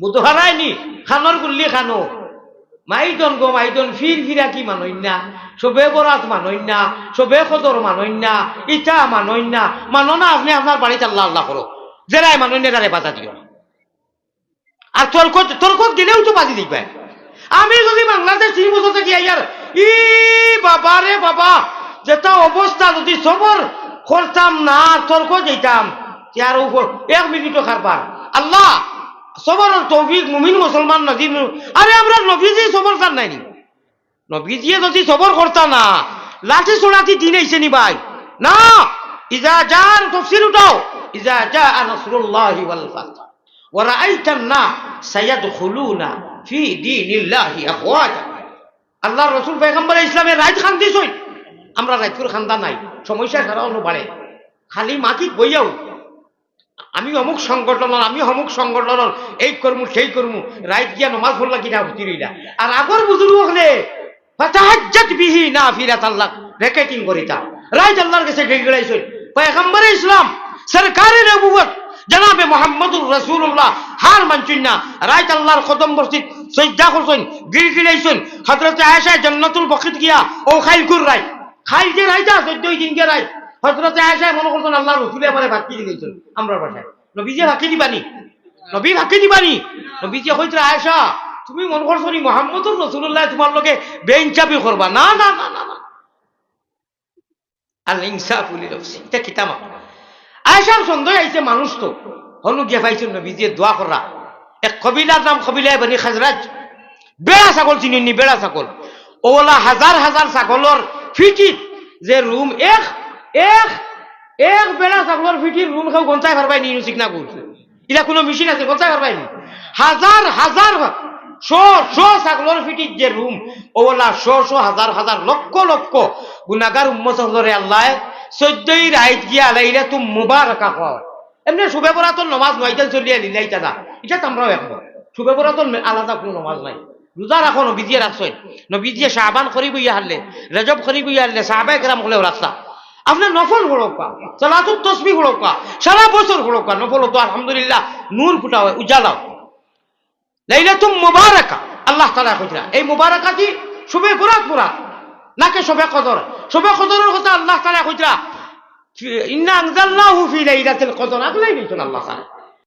বুধ হারায়নি খানোর গুল্লি খানো। মাইদন গো মাইদন, ফির ফিরা কি মানই না সবে বরাত মানই না সবে খদর মানই না ইটা মানই না মানো না আপনি আপনার বাড়িতে আল্লাহ আল্লাহ করো। জেরাই মানই না তারে বাধা দিও আর তর্ক তর্ক দিলেও তো বাজি দিবে। আমি যদি বাংলাদেশ তিন বছর থেকে আইয়ার ই বাবা রে বাবা, যেটা অবস্থা যদি সবর করতাম না, তর্ক দিতাম তার উপর এক মিনিটও খারবার। আল্লাহ! সবার তৌফিক মুমিন মুসলমান নদী আরে আমরা নবীজি সবর তার নাই নবীজিয়ে যদি সবর করতা না, লাঠি সোড়াটি দিন আইসে নি ভাই। না, ইজা যার তফসিল উঠাও। ইজা যা নসরুল্লাহি ওয়াল ফাত ওয়া রাআইতান না সায়াদখুলুনা ফি দীনিল্লাহি আফওয়াজা। আল্লাহর রাসূল পয়গম্বর ইসলামে রাত খান দিছই আমরা রাতপুর খান্দা নাই। সমস্যা সারাও বাড়ে। খালি মাটি বইয়াও আমি অমুক সংগঠনের আমি অমুক সংগঠনের এই করমু সেই করমু রাইত গিয়া নমাজ পড়লা কিনা রইলা আর আগর বুজুর্গ হলে, ফাতাহাজ্জাত বিহি না ফিরাত আল্লাহ রেকেটিং করিতা রাইত আল্লাহর কাছে গেগড়াইছই পয়গম্বর ইসলাম সরকারের নবুয়ত জনাবে মোহাম্মদুর রাসূলুল্লাহ হার মানছুন না। রাইত আল্লাহর কদম বসিত সজ্জা করছেন গিড়গিড়াইছেন হযরত আয়েশা জান্নাতুল বকিত গিয়া ও খাইল কুর রাই খাইল যে রাইতা চোদ্দই দিন গে রাই হযরত আয়েশা মনে আমারে বাকি দিয়েছেন আমরা বাসায়। দিবানি। নবী বাকি দিবানি। নবীজি কইছে আয়েশা। তুমি মনে করছ নি মোহাম্মদুর রাসূলুল্লাহ, তোমার লগে বেইনচাবি করবা? না না না না আল ইনসাফু লিনফসি এটা আয়েশার সন্দেহ আইছে মানুষ তো। হনু গিয়ে পাইছেন নবীজি, দোয়া করা। এক কবিলার নাম কবিলায় বনি খাজরাজ। বেড়া ছাগল চিনি বেড়া ছাগল। ওলা হাজার হাজার ছাগলর ফিটিত যে রুম এক এক এক বেড়া ছাগলর ফিটির রুম কেউ গঞ্চাই পারবাই নি চিকনা করছে এটা কোনো মেশিন আছে গঞ্চাই পারবাই নি হাজার হাজার শ শ ছাগলর ফিটির যে রুম ওলা শ শ হাজার হাজার লক্ষ লক্ষ গুনাগার উম্মত হলরে আল্লাহ চোদ্দই রাইত গিয়া আলাইলে তুম মুবারকা কয় এমনি শুভে পড়া তোর নমাজ নয়টাল চলিয়ে দিলাই দাদা এটা আমরাও একমত শুভে পড়া তোর আলাদা কোনো নমাজ নাই। রোজা রাখো নবীজিয়ে রাখছেন নবীজিয়ে শাহবান করি বইয়া হারলে রেজব করি বইয়া হারলে সাহাবাই গ্রাম হলেও রাখতা আপনার নফল হড়কা সালাতুর তসবি হড়কা সারা বছর হড়কা নফল হতো, আলহামদুলিল্লাহ। নূর ফুটা হয় উজালাও। লাইলাতুম মুবারাকা। আল্লাহ তাআলা কইরা এই মুবারাকাতি শুভে ঘোরা পুরাত নাকে শোভে কদর। শোভে কদরের কথা আল্লাহ তাআলা কইরা ইন্না আনজালনাহু ফি লাইলাতিল কদর। আগলাই দিছেন আল্লাহ তাআলা।